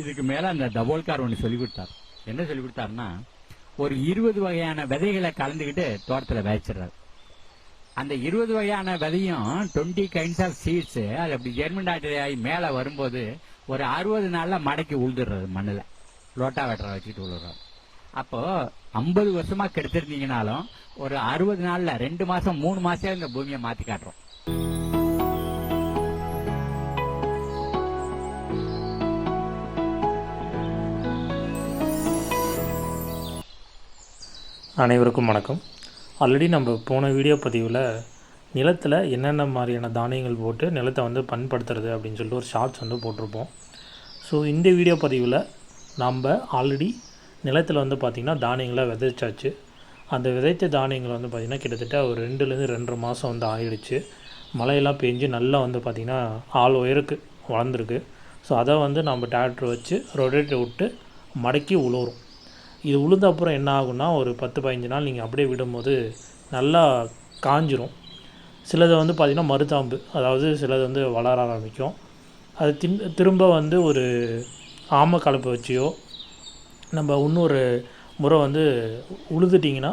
இதுக்கு மேல அந்த டபோல்கார் ஒன்று சொல்லி கொடுத்தார் என்ன சொல்லி கொடுத்தாருன்னா ஒரு இருபது வகையான விதைகளை கலந்துக்கிட்டு தோட்டத்தில் விதைச்சிடுறாரு. அந்த இருபது வகையான விதையும் டுவெண்ட்டி கைண்ட்ஸ் ஆஃப் சீட்ஸ் அது அப்படி ஜெர்மன் ஆகி மேலே வரும்போது ஒரு அறுபது நாளில் மடக்கி உழுதுடுறது மண்ணில். லோட்டா வெட்டரை வச்சுட்டு உழுறாரு அப்போ ஐம்பது வருஷமா கெடுத்திருந்தீங்கனாலும் ஒரு அறுபது நாளில் ரெண்டு மாசம் மூணு மாசம் இந்த பூமியை மாற்றி காட்டுறோம். அனைவருக்கும் வணக்கம். ஆல்ரெடி நம்ம போன வீடியோ பதிவில் நிலத்தில் என்னென்ன மாதிரியான தானியங்கள் போட்டு நிலத்தை வந்து பண்படுத்துறது அப்படின்னு சொல்லிட்டு ஒரு ஷார்ட்ஸ் வந்து போட்டிருப்போம். ஸோ இந்த வீடியோ பதிவில் நம்ம ஆல்ரெடி நிலத்தில் வந்து பார்த்திங்கன்னா தானியங்களை விதைச்சாச்சு. அந்த விதைத்த தானியங்கள் வந்து பார்த்திங்கன்னா கிட்டத்தட்ட ஒரு ரெண்டுலேருந்து ரெண்டரை மாதம் வந்து ஆயிடுச்சு. மழையெல்லாம் பெஞ்சு நல்லா வந்து பார்த்திங்கன்னா ஆள் உயருக்கு வளர்ந்துருக்கு. ஸோ அதை வந்து நம்ம டிராக்டர் வச்சு ரொடேட்டர் விட்டு மடக்கி உழுவுறோம். இது உளுந்த அப்புறம் என்ன ஆகும்னா ஒரு பத்து பதினஞ்சு நாள் நீங்கள் அப்படியே விடும்போது நல்லா காஞ்சிரும். சிலது வந்து பார்த்திங்கன்னா மருதாம்பு. அதாவது சிலது வந்து வளர ஆரம்பிக்கும். அது தின் திரும்ப வந்து ஒரு ஆம கலப்பை வச்சியோ நம்ம இன்னொரு முறை வந்து உழுதுட்டிங்கன்னா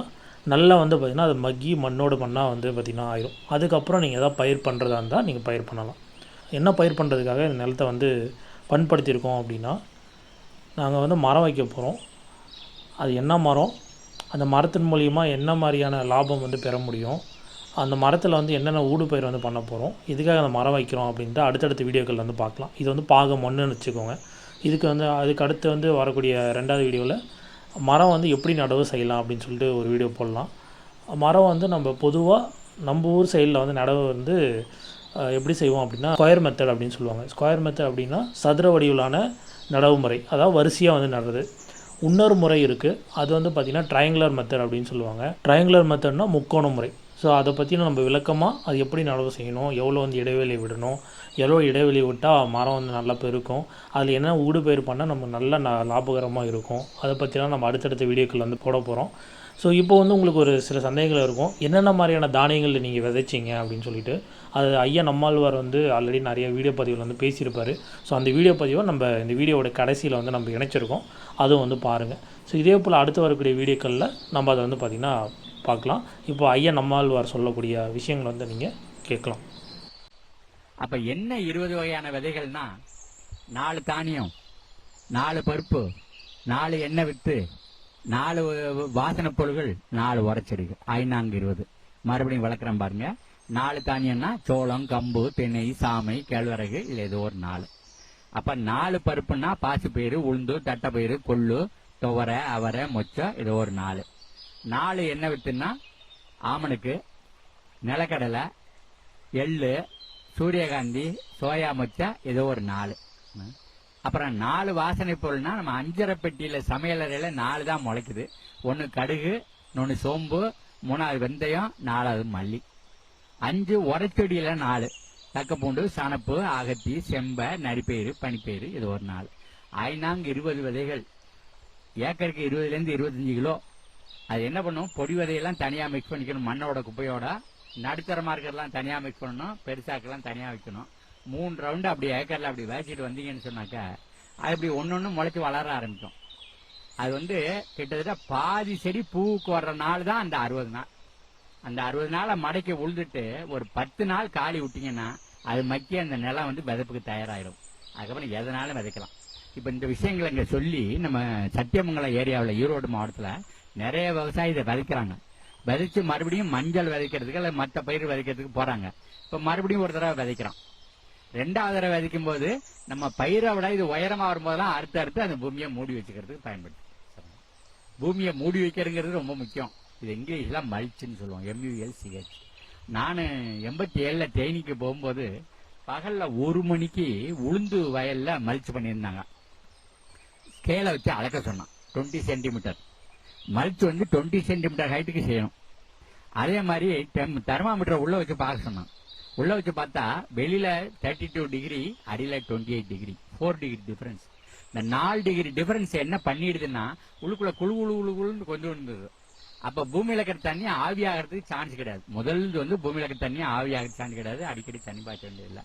நல்லா வந்து பார்த்திங்கன்னா அது மக்கி மண்ணோட மண்ணாக வந்து பார்த்திங்கன்னா ஆயிரும். அதுக்கப்புறம் நீங்கள் எதாவது பயிர் பண்ணுறதா இருந்தால் நீங்கள் பயிர் பண்ணலாம். என்ன பயிர் பண்ணுறதுக்காக இந்த நிலத்தை வந்து பண்படுத்தியிருக்கோம் அப்படின்னா நாங்கள் வந்து மரம் வைக்க போகிறோம் அது என்ன மரம்? அந்த மரத்தின் மூலிமா என்ன மாதிரியான லாபம் வந்து பெற முடியும்? அந்த மரத்தில் வந்து என்னென்ன ஊடுபயிர் வந்து பண்ண போகிறோம் இதுக்காக அந்த மரம் வைக்கிறோம் அப்படின்ட்டு அடுத்தடுத்த வீடியோக்கள் வந்து பார்க்கலாம். இது வந்து பாகம் ஒன்றுன்னு வச்சுக்கோங்க. இதுக்கு வந்து அதுக்கு அடுத்து வந்து வரக்கூடிய ரெண்டாவது வீடியோவில் மரம் வந்து எப்படி நடவு செய்யலாம் அப்படின்னு சொல்லிட்டு ஒரு வீடியோ போடலாம். மரம் வந்து நம்ம பொதுவாக நம்ம ஊர் சைடில் வந்து நடவு வந்து எப்படி செய்வோம் அப்படின்னா ஸ்கொயர் மெத்தட் அப்படின்னு சொல்லுவாங்க. ஸ்கொயர் மெத்தட் அப்படின்னா சதுர வடிவிலான நடவு முறை. அதாவது வரிசையாக வந்து நடுறது. இன்னொரு முறை இருக்குது அது வந்து பார்த்திங்கன்னா ட்ரையாங்குலர் மெத்தட் அப்படின்னு சொல்லுவாங்க. ட்ரையாங்குலர் மெத்தட்னா முக்கோண முறை. ஸோ அதை பற்றின நம்ம விளக்கமாக அது எப்படி நடவு செய்யணும்? எவ்வளோ வந்து இடைவெளி விடணும்? எவ்வளோ இடைவெளி விட்டால் மரம் வந்து நல்லா பெருக்கும்? அதில் என்ன ஊடுபயிர் பண்ணால் நம்ம நல்ல ந லாபகரமாக இருக்கும்? அதை பற்றிலாம் நம்ம அடுத்தடுத்த வீடியோக்கள் வந்து போட போகிறோம் ஸோ இப்போ வந்து உங்களுக்கு ஒரு சில சந்தேகங்கள் இருக்கும். என்னென்ன மாதிரியான தானியங்கள் நீங்கள் விதைச்சிங்க? அப்படின்னு சொல்லிட்டு. அது ஐயா நம்மாழ்வார் வந்து ஆல்ரெடி நிறைய வீடியோ பதிவில் வந்து பேசியிருப்பார். ஸோ அந்த வீடியோ பதிவை நம்ம இந்த வீடியோவோட கடைசியில் வந்து நம்ம இணைச்சிருக்கோம். அதுவும் வந்து பாருங்கள் ஸோ இதே போல் அடுத்து வரக்கூடிய வீடியோக்களில் நம்ம அதை வந்து பார்த்திங்கன்னா பார்க்கலாம். இப்போ ஐயா நம்மாழ்வார் சொல்லக்கூடிய விஷயங்களை வந்து நீங்கள் கேட்கலாம். அப்போ என்ன இருபது வகையான விதைகள்னா நாலு தானியம் நாலு பருப்பு நாலு எண்ணெய் வித்து நாலு வாசனை பொருள்கள் நாலு உரைச்செடிகள். ஐநான்கு இருபது. மறுபடியும் வளர்க்குறேன் பாருங்க. நாலு தானியம்னா சோளம் கம்பு திணை சாமை கேழ்வரகு இல்லை ஏதோ ஒரு நாலு. அப்போ நாலு பருப்புன்னா பாசிப்பயிறு உளுந்து தட்டைப்பயிறு கொள்ளு துவரை அவரை மொச்சை ஏதோ ஒரு நாலு. நாலு என்ன வித்துன்னா ஆமனுக்கு நிலக்கடலை எள்ளு சூரியகாந்தி சோயா மொச்சை ஏதோ ஒரு நாலு. அப்புறம் நாலு வாசனை பொருள்னா நம்ம அஞ்சரை பெட்டியில் சமையலறையில் நாலு தான் முளைக்குது. ஒன்று கடுகு இன்னொன்று சோம்பு மூணாவது வெந்தயம் நாலாவது மல்லி. அஞ்சு உரைச்செடியில நாலு. தக்கப்பூண்டு சணப்பு அகத்தி செம்பை நரிப்பயிறு பனிப்பயிறு இது ஒரு நாள் ஐநாங்கு இருபது விதைகள். ஏக்கருக்கு இருபதுலேருந்து இருபத்தஞ்சு கிலோ. அது என்ன பண்ணும்? பொடி விதையெல்லாம் தனியாக மிக்ஸ் பண்ணிக்கணும். மண்ணோட குப்பையோட. நடுத்தரமாக இருக்கிறதெல்லாம் தனியாக மிக்ஸ் பண்ணணும். பெருசாக்கெல்லாம் தனியாக வைக்கணும். மூணு ரவுண்டு அப்படி ஏக்கரில் அப்படி விதைச்சிட்டு வந்தீங்கன்னு சொன்னாக்கா அது அப்படி ஒன்று முளைச்சி வளர ஆரம்பிக்கும். அது வந்து கிட்டத்தட்ட பாதி செடி பூவுக்கு வர்ற நாள் தான் அந்த அறுபது நாள். அந்த அறுபது நாளை மடக்கி உழுதுட்டு ஒரு பத்து நாள் காலி விட்டிங்கன்னா அது மக்கி அந்த நிலம் வந்து விதப்புக்கு தயாராகிடும் அதுக்கப்புறம் எதனாலும் விதைக்கலாம். இப்போ இந்த விஷயங்களை இங்கே சொல்லி நம்ம சத்தியமங்கலம் ஏரியாவில் ஈரோடு மாவட்டத்தில் நிறைய விவசாயி இதை விதைக்கிறாங்க. விதைச்சு மறுபடியும் மஞ்சள் விதைக்கிறதுக்கு அல்ல மற்ற பயிர் விதைக்கிறதுக்கு போறாங்க. இப்ப மறுபடியும் ஒரு தடவை விதைக்கிறோம் ரெண்டாவது தடவை விதைக்கும் போது நம்ம பயிரை விட இது உயரமா வரும்போதெல்லாம் அறுத்து அறுத்து அந்த பூமியை மூடி வச்சுக்கிறதுக்கு பயன்படுது. பூமியை மூடி வைக்கிறதுங்கிறது ரொம்ப முக்கியம். இது இங்கிலீஷ்ல மல்ச்சுன்னு சொல்லுவோம் எம்யூஎல் சிஹெச் நான் எண்பத்தி ஏழுல ட்ரெயினிக்கு போகும்போது பகல்ல ஒரு மணிக்கு உளுந்து வயல்ல மல்ச் பண்ணியிருந்தாங்க. ஸ்கேலை வச்சு அளக்க சொன்னான். டுவெண்ட்டி சென்டிமீட்டர் மல்ச் வந்து டுவெண்ட்டி சென்டிமீட்டர் ஹைட்டுக்கு செய்யணும். அதே மாதிரி தெர்மாமீட்டர் உள்ள வச்சு பார்க்க சொன்னான். உள்ள வச்சு பார்த்தா வெளியில தேர்ட்டி டூ டிகிரி அடியில twenty eight degree four degree difference இந்த நாலு டிகிரி டிஃபரன்ஸ் என்ன பண்ணிடுதுன்னா உள்ளுக்குள்ள குழு குழு குழு குழுன்னு கொஞ்சம் இருந்தது. அப்ப பூமியில இருக்கிற தண்ணி ஆவியாகிறதுக்கு சான்ஸ் கிடையாது. முதல் வந்து பூமியில இருக்கிற தண்ணி ஆவியாகிறது சான்ஸ் கிடையாது. அடிக்கடி தண்ணி பாய்ச்ச வேண்டியதில்லை.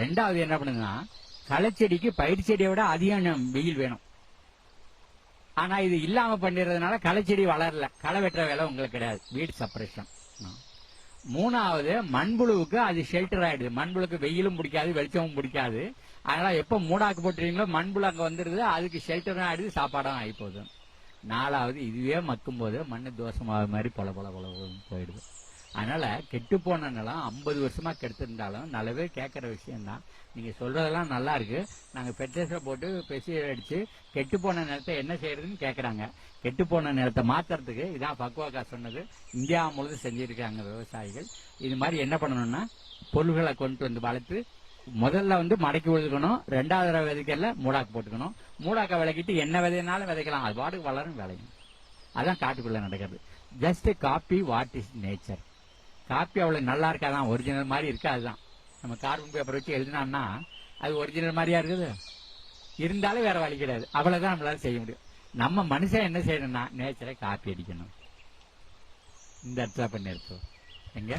ரெண்டாவது என்ன பண்ணுதுன்னா களைச்செடிக்கு பயிர் செடியை விட அதிகம் வெயில் வேணும். ஆனா இது இல்லாம பண்ணிடுறதுனால களைச்செடி வளரல. களை வெட்டுற வேலை உங்களுக்கு கிடையாது. வீடு சப்ரேஷன் மூணாவது மண்புழுவுக்கு அது ஷெல்டர் ஆயிடுது. மண்புழுக்கு வெயிலும் பிடிக்காது வெளிச்சமும் பிடிக்காது. அதனால எப்ப மூடாக்கு போட்டுறீங்களோ மண்புழு அங்க வந்துருது அதுக்கு ஷெல்டரும் ஆயிடுது சாப்பாடும் ஆகி போகுது. நாலாவது இதுவே மக்கும் போது மண்ணு தோஷமாக மாதிரி பொல பொல பொல போயிடுது. அதனால கெட்டு போன நிலம் ஐம்பது வருஷமா கெடுத்திருந்தாலும் நல்லவே கேட்கற விஷயம்தான். நீங்க சொல்றதெல்லாம் நல்லா இருக்கு. நாங்க பெட்ரோஸை போட்டு பெசியல் அடிச்சு கெட்டு போன நிலத்தை என்ன செய்யறதுன்னு கேட்கறாங்க கெட்டு போன நிலத்தை மாத்துறதுக்கு இதான் பக்குவாக்கா சொன்னது. இந்தியா முழுதும் செஞ்சிருக்காங்க விவசாயிகள். இது மாதிரி என்ன பண்ணணும்னா பொருள்களை கொண்டு வந்து வளர்த்து முதல்ல வந்து மடக்கி விழுதுக்கணும். ரெண்டாவது தடவை விதைக்கல மூடாக்கு போட்டுக்கணும். மூடாக்க விளக்கிட்டு என்ன விதைனாலும் விதைக்கலாம். அது பாட்டுக்கு வளரும் விளையும். அதான் காட்டுக்குள்ள நடக்கிறது. Just copy what is nature copy அவ்வளோ நல்லா இருக்காதான் ஒரிஜினல் மாதிரி இருக்காதுதான். நம்ம கார்பன் பேப்பர் வச்சு எழுதினோம்னா அது ஒரிஜினல் மாதிரியா இருக்குது? இருந்தாலும் வேற வழி கிடையாது. அவ்வளோதான் நம்மளால செய்ய முடியும். நம்ம மனுஷன் என்ன செய்யணும்னா நேச்சரை காப்பி அடிக்கணும். இந்த இடத்துல பண்ணி எடுத்தோம் எங்க?